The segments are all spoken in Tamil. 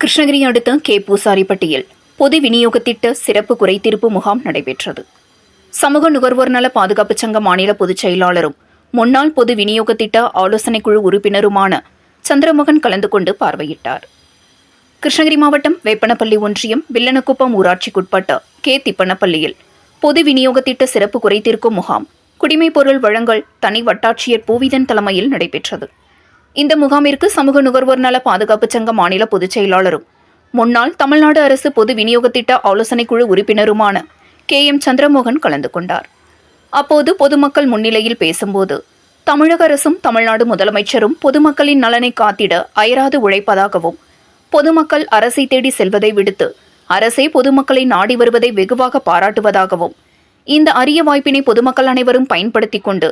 கிருஷ்ணகிரி அடுத்த கே பூசாரிப்பட்டியில் பொது விநியோக திட்ட சிறப்பு குறைதீர்ப்பு முகாம் நடைபெற்றது. சமூக நுகர்வோர் நல பாதுகாப்பு சங்க மாநில பொதுச் செயலாளரும் முன்னாள் பொது விநியோக திட்ட ஆலோசனைக்குழு உறுப்பினருமான சந்திரமோகன் கலந்து கொண்டு பார்வையிட்டார். கிருஷ்ணகிரி மாவட்டம் வேப்பனப்பள்ளி ஒன்றியம் வில்லனக்குப்பம் ஊராட்சிக்குட்பட்ட கே திப்பனப்பள்ளியில் பொது விநியோக திட்ட சிறப்பு குறைதீர்க்கும் முகாம் குடிமைப் பொருள் வழங்கல் தனி வட்டாட்சியர் பூவிதன் தலைமையில் நடைபெற்றது. இந்த முகாமிற்கு சமூக நுகர்வோர் நல பாதுகாப்பு சங்க மாநில பொதுச் செயலாளரும் முன்னாள் தமிழ்நாடு அரசு பொது விநியோக திட்ட ஆலோசனைக் குழு உறுப்பினருமான கே. எம். சந்திரமோகன் கலந்து கொண்டார். அப்போது பொதுமக்கள் முன்னிலையில் பேசும்போது தமிழக அரசும் தமிழ்நாடு முதலமைச்சரும் பொதுமக்களின் நலனை காத்திட அயராது உழைப்பதாகவும் பொதுமக்கள் அரசை தேடி செல்வதை விடுத்து அரசே பொதுமக்களை நாடி வருவதை வெகுவாக பாராட்டுவதாகவும் இந்த அரிய வாய்ப்பினை பொதுமக்கள் அனைவரும் பயன்படுத்திக் கொண்டு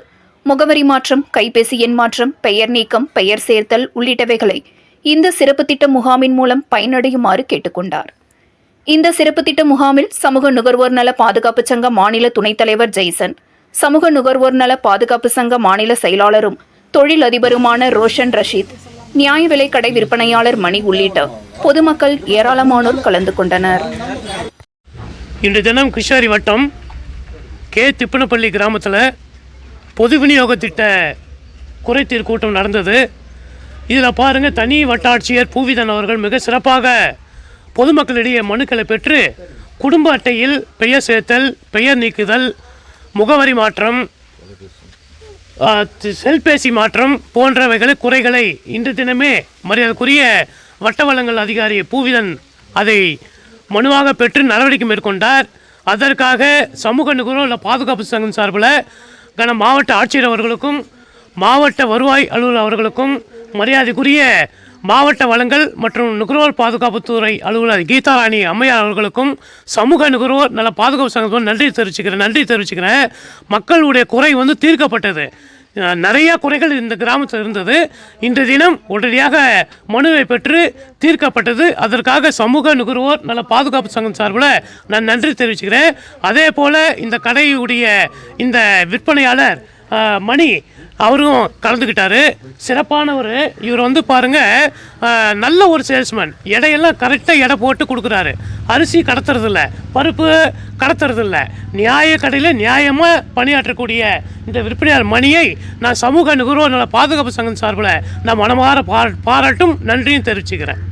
முகவரி மாற்றம் கைபேசி எண் மாற்றம் பெயர் நீக்கம் பெயர் சேர்த்தல் உள்ளிட்டவைகளை இந்த சிறப்பு திட்ட முகாமின் மூலம் பயனடையுமாறு கேட்டுக்கொண்டார். இந்த சிறப்பு திட்ட முகாமில் சமூக நுகர்வோர் நல பாதுகாப்பு சங்க மாநில துணைத் தலைவர் ஜெய்சன் சமூக நுகர்வோர் நல பாதுகாப்பு சங்க மாநில செயலாளரும் தொழில் அதிபருமான ரோஷன் ரஷீத் நியாய விலை கடை விற்பனையாளர் மணி உள்ளிட்ட பொதுமக்கள் ஏராளமானோர் கலந்து கொண்டனர். இன்று தினம் கிருஷ்ணகிரி வட்டம் கே திப்பனப்பள்ளி கிராமத்தில் பொது விநியோக திட்ட குறைத்தீர் கூட்டம் நடந்தது. இதில் பாருங்கள் தனி வட்டாட்சியர் பூவிதன் அவர்கள் மிக சிறப்பாக பொதுமக்களிடையே மனுக்களை பெற்று குடும்ப அட்டையில் பெயர் சேர்த்தல் பெயர் நீக்குதல் முகவரி மாற்றம் செல்பேசி மாற்றம் போன்றவைகளை குறைகளை இன்று தினமே மரியாதைக்குரிய வட்ட வளங்கள் அதிகாரி பூவிதன் அதை மனுவாக பெற்று நடவடிக்கை மேற்கொண்டார். அதற்காக சமூக நுகர்வோர் பாதுகாப்பு சங்கம் சார்பில் கன மாவட்ட ஆட்சியர் அவர்களுக்கும் மாவட்ட வருவாய் அலுவலர் அவர்களுக்கும் மரியாதைக்குரிய மாவட்ட வளங்கள் மற்றும் நுகர்வோர் பாதுகாப்புத்துறை அலுவலர் கீதாராணி அம்மையார் அவர்களுக்கும் சமூக நுகர்வோர் நல பாதுகாப்பு சங்கத்துக்கும் நன்றி தெரிவிச்சுக்கிறேன் நன்றி தெரிவிச்சுக்கிறேன். மக்களுடைய குறை வந்து தீர்க்கப்பட்டது. நிறைய குறைகள் இந்த கிராமத்தில் இருந்தது. இன்று தினம் உடனடியாக மனுவை பெற்று தீர்க்கப்பட்டது. அதற்காக சமூக நுகர்வோர் நல்ல பாதுகாப்பு சங்கம் சார்பில் நான் நன்றி தெரிவிச்சுக்கிறேன். அதே போல் இந்த கடையுடைய இந்த விற்பனையாளர் மணி அவரும் கலந்துக்கிட்டாரு. சிறப்பானவர். இவர் வந்து பாருங்க நல்ல ஒரு சேல்ஸ்மேன். எடையெல்லாம் கரெக்டாக எடை போட்டு கொடுக்குறாரு. அரிசி கடத்துறதில்ல பருப்பு கடத்துறதில்ல. நியாய கடையில் நியாயமாக பணியாற்றக்கூடிய இந்த விற்பனையாளர் மணியை நான் சமூக நுகர்வோர் நல பாதுகாப்பு சங்கம் சார்பில் நான் மனமாற பாராட்டும் நன்றியும் தெரிவிச்சுக்கிறேன்.